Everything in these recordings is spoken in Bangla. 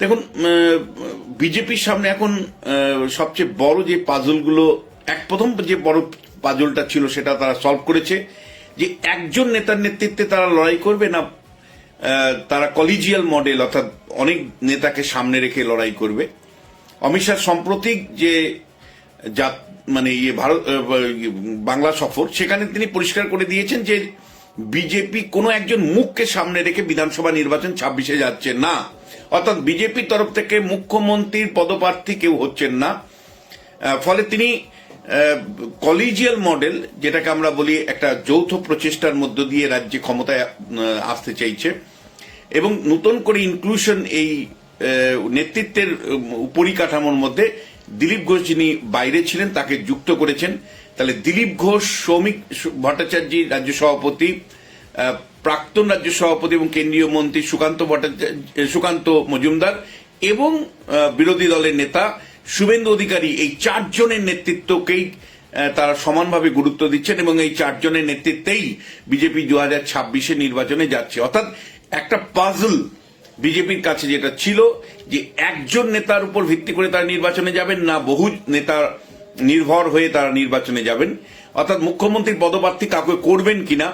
দেখুন বিজেপির সামনে এখন সবচেয়ে বড় যে পাজলগুলো, এক প্রথম যে বড় পাজলটা ছিল সেটা তারা সলভ করেছে, যে একজন নেতার নেতৃত্বে তারা লড়াই করবে না তারা কলিজিয়াল মডেল অর্থাৎ অনেক নেতাকে সামনে রেখে লড়াই করবে। অমিত শাহ সাম্প্রতিক যে মানে ইয়ে ভারত বাংলা সফর, সেখানে তিনি পরিষ্কার করে দিয়েছেন যে বিজেপি কোনো একজন মুখকে সামনে রেখে বিধানসভা নির্বাচন ছাব্বিশে যাচ্ছে না। অর্থাৎ বিজেপির তরফ থেকে মুখ্যমন্ত্রীর পদপ্রার্থী কেউ হচ্ছেন না। ফলে তিনি কলিজিয়াল মডেল যেটাকে আমরা বলি একটা যৌথ প্রচেষ্টার মধ্য দিয়ে রাজ্যে ক্ষমতায় আসতে চাইছে। এবং নতুন করে ইনক্লুশন এই নেতৃত্বের পরিকাঠামোর মধ্যে দিলীপ ঘোষ যিনি বাইরে ছিলেন, তাকে যুক্ত করেছেন। তাহলে দিলীপ ঘোষ, সৌমিক ভট্টাচার্য, রাজ্য সভাপতি প্রাক্তন রাজ্য সভাপতি এবং কেন্দ্রীয় মন্ত্রী সুকান্ত ভট্টাচার্য সুকান্ত মজুমদার এবং বিরোধী দলের নেতা শুভেন্দু অধিকারী। এই চারজনের নেতৃত্বকেই তারা সমানভাবে গুরুত্ব দিচ্ছেন এবং এই চারজনের নেতৃত্বেই বিজেপি দু হাজার ছাব্বিশে নির্বাচনে যাচ্ছে। অর্থাৎ একটা পাজল বিজেপির কাছে যেটা ছিল যে একজন নেতার উপর ভিত্তি করে তারা নির্বাচনে যাবেন না, বহু নেতা নির্ভর হয়ে তারা নির্বাচনে যাবেন। অর্থাৎ মুখ্যমন্ত্রীর পদপ্রার্থী কাউকে করবেন কিনা,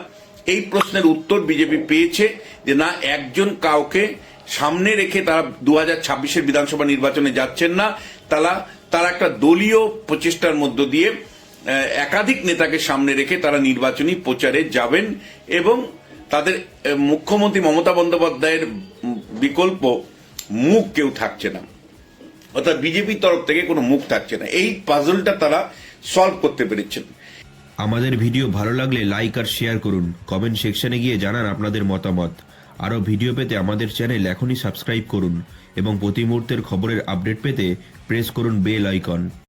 এই প্রশ্নের উত্তর বিজেপি পেয়েছে যে না, একজন কাউকে সামনে রেখে তারা দু হাজার ছাব্বিশের বিধানসভা নির্বাচনে যাচ্ছেন না। তারা তারা একটা দলীয় প্রচেষ্টার মধ্য দিয়ে একাধিক নেতাকে সামনে রেখে তারা নির্বাচনী প্রচারে যাবেন এবং তাদের মুখ্যমন্ত্রী মমতা বন্দ্যোপাধ্যায়ের বিকল্প মুখ কেউ থাকছে না। অর্থাৎ বিজেপির তরফ থেকে কোনো মুখ থাকছে না। এই পাজলটা তারা সলভ করতে পেরেছেন। আমাদের ভিডিও ভালো লাগলে লাইক আর শেয়ার করুন। কমেন্ট সেকশনে গিয়ে জানান আপনাদের মতামত। আরও ভিডিও পেতে আমাদের চ্যানেল এখনই সাবস্ক্রাইব করুন এবং প্রতি মুহূর্তের খবরের আপডেট পেতে প্রেস করুন বেল আইকন